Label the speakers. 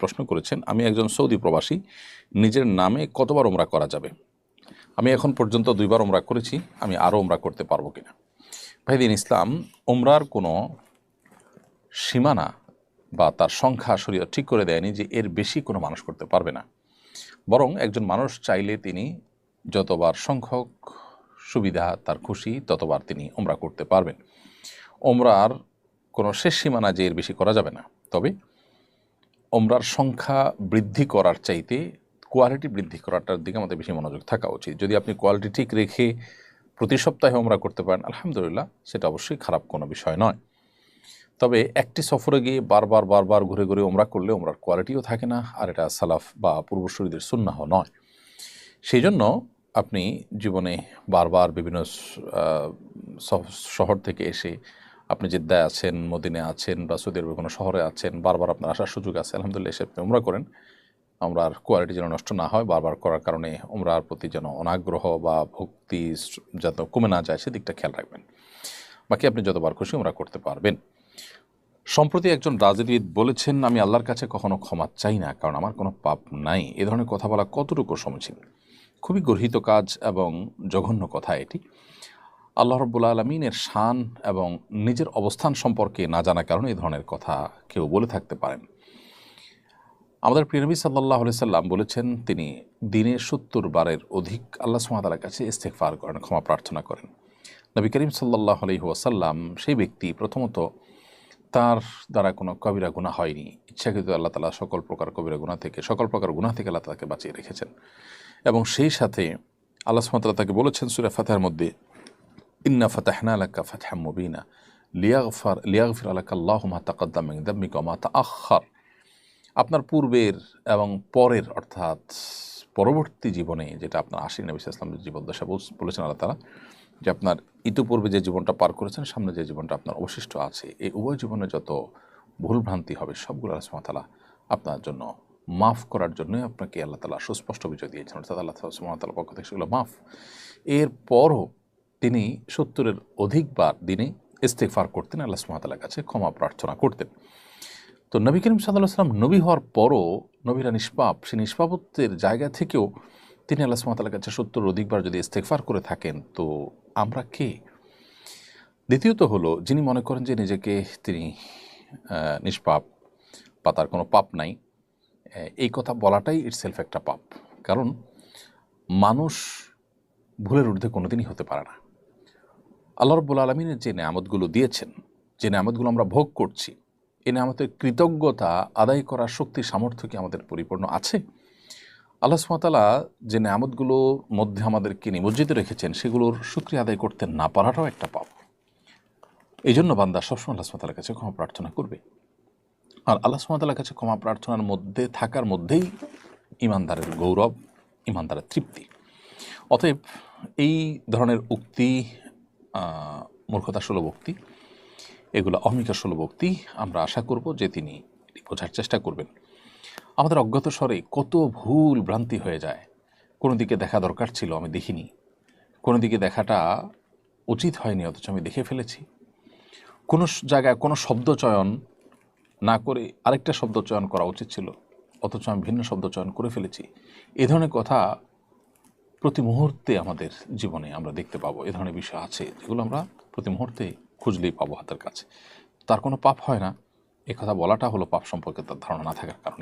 Speaker 1: প্রশ্ন করেছেন, আমি একজন সৌদি প্রবাসী, নিজের নামে কতবার ওমরা করা যাবে? আমি এখন পর্যন্ত দুইবার ওমরা করেছি, আমি আরও ওমরা করতে পারব কিনা? ভাইদিন ইসলাম ওমরার কোনো সীমানা বা তার সংখ্যা শরীয়ত ঠিক করে দেয়নি যে এর বেশি কোনো মানুষ করতে পারবে না। বরং একজন মানুষ চাইলে তিনি যতবার সংখ্যক সুবিধা, তার খুশি, ততবার তিনি ওমরা করতে পারবেন। ওমরার কোনো শেষ সীমানা যে এর বেশি করা যাবে না। তবে ওমরার সংখ্যা বৃদ্ধি করার চাইতে কোয়ালিটি বৃদ্ধি করাটার দিকে আমাদের বেশি মনোযোগ থাকা উচিত। যদি আপনি কোয়ালিটি ঠিক রেখে প্রতি সপ্তাহে ওমরা করতে পারেন, আলহামদুলিল্লাহ, সেটা অবশ্যই খারাপ কোনো বিষয় নয়। তবে একটি সফরে গিয়ে বারবার বারবার ঘুরে ঘুরে ওমরা করলে ওমরার কোয়ালিটিও থাকে না, আর এটা সালাফ বা পূর্বসূরীদের সুন্নাহ নয়। সেই জন্য আপনি জীবনে বারবার বিভিন্ন শহর থেকে এসে আপনি জেদ্দায় আছেন, মদিনে আছেন, বা সৌদি আরবের কোনো শহরে আছেন, বারবার আপনার আসার সুযোগ আছে, আলহামদুলিল্লাহ, এসে আপনি ওমরা করেন। আমরার কোয়ালিটি যেন নষ্ট না হয়, বারবার করার কারণে ওমরার প্রতি যেন অনাগ্রহ বা ভক্তি যাতে কমে না যায়, সেদিকটা খেয়াল রাখবেন। বাকি আপনি যতবার খুশি ওমরা করতে পারবেন। সম্প্রতি একজন রাজনীতিবিদ বলেছেন, আমি আল্লাহর কাছে কখনো ক্ষমা চাই না, কারণ আমার কোনো পাপ নাই। এ ধরনের কথা বলা কতটুকু সমীচীন? খুবই গর্হিত কাজ এবং জঘন্য কথা এটি। আল্লাহ রব্বুল আলমিনের শান এবং নিজের অবস্থান সম্পর্কে না জানার কারণে এই ধরনের কথা কেউ বলে থাকতে পারেন। আমাদের প্রিয়নবী সাল্লাহ সাল্লাম বলেছেন, তিনি দিনে সত্তর বারের অধিক আল্লাহ সুমাতালার কাছে ইস্তেকফার করেন, ক্ষমা প্রার্থনা করেন। নবী করিম সাল্লাহ আলহি ওয়াসাল্লাম সেই ব্যক্তি প্রথমত তার দ্বারা কোনো কবিরা গুণা হয়নি। ইচ্ছাকৃত আল্লাহ তালা সকল প্রকার কবিরা গুণা থেকে, সকল প্রকার গুণা থেকে আল্লাহ তাকে বাঁচিয়ে রেখেছেন। এবং সেই সাথে আল্লাহ সুমাতাল্লাহ তাকে বলেছেন, সুরা ফাতেহার মধ্যে ইন্না ফাতাহনা আলাকা ফাতহাম মুবিনা লিয়াগফার লিয়াগফির আলাকা আল্লাহ মা তাকাদ্দাম দাম্মিকা মা তাআখার আপনার পূর্বের এবং পরের অর্থাৎ পরবর্তী জীবনে যেটা আপনার আশি নবী ইসলামের জীবদ্দশা বল- বলেছেন আল্লাহ তালা যে আপনার ইতিপূর্বে যে জীবনটা পার করেছেন, সামনে যে জীবনটা আপনার অবশিষ্ট আছে, এই উভয় জীবনে যত ভুলভ্রান্তি হবে, সবগুলো আল্লাহ আপনার জন্য মাফ করার জন্যই আপনাকে আল্লাহ তালা সুস্পষ্ট বিজয় দিয়েছেন। অর্থাৎ আল্লাহ সুমাতালার পক্ষ থেকে সেগুলো মাফ। এরপরও তিনি সত্তরের অধিকবার দিনে ইস্তেকফার করতেন, আল্লাহ সুমাতালার কাছে ক্ষমা প্রার্থনা করতেন। তো নবী করিম সাল্লাহ সাল্লাম নবী হওয়ার পরও নবীরা নিষ্পাপ, সেই নিষ্পাপত্বের জায়গা থেকেও তিনি আল্লাহ সুমাতালার কাছে সত্তর অধিকবার যদি ইস্তেকফার করে থাকেন, তো আমরা কে? দ্বিতীয়ত হলো, যিনি মনে করেন যে নিজেকে তিনি নিষ্পাপ বা তার কোনো পাপ নাই এই কথা বলাটাই ইটসেলফ একটা পাপ। কারণ মানুষ ভুলের ঊর্ধ্বে কোনোদিনই হতে পারে না। আল্লাহ রব্বুল আলমিনের যে নেয়ামতগুলো দিয়েছেন, যে নেয়ামতগুলো আমরা ভোগ করছি এ নেয়ামতের কৃতজ্ঞতা আদায় করার শক্তি, সামর্থ্য কি আমাদের পরিপূর্ণ আছে? আল্লাহ সুমাতালা যে নেয়ামতগুলোর মধ্যে আমাদেরকে নিমজ্জিত রেখেছেন, সেগুলোর সুক্রিয়া আদায় করতে না পারাটাও একটা পাপ। এই জন্য বান্দা সবসময় আল্লাহ সুমাতালার কাছে ক্ষমা প্রার্থনা করবে। আর আল্লাহ সুমাতালার কাছে ক্ষমা প্রার্থনার মধ্যে, থাকার মধ্যেই ইমানদারের গৌরব, ইমানদারের তৃপ্তি। অতএব এই ধরনের উক্তি মূর্খতা সুলভ উক্তি এগুলো অহমিকা সুলভ উক্তি আমরা আশা করব যে তিনি বোঝার চেষ্টা করবেন। আমাদের অজ্ঞাত স্বরে কত ভুল ভ্রান্তি হয়ে যায়। কোনো দিকে দেখা দরকার ছিল, আমি দেখিনি। কোনো দিকে দেখাটা উচিত হয়নি, অথচ আমি দেখে ফেলেছি। কোনো জায়গায় কোনো শব্দ চয়ন না করে আরেকটা শব্দ চয়ন করা উচিত ছিল, অথচ আমি ভিন্ন শব্দ চয়ন করে ফেলেছি। এ ধরনের কথা প্রতি মুহূর্তে আমাদের জীবনে আমরা দেখতে পাবো, এ ধরনের বিষয় আছে, যেগুলো আমরা প্রতি মুহূর্তে খুঁজলেই পাবো হাতের কাছে। তার কোনো পাপ হয় না। কথা বলাটা হলো পাপ সম্পর্কে তার ধারণা না থাকার কারণে।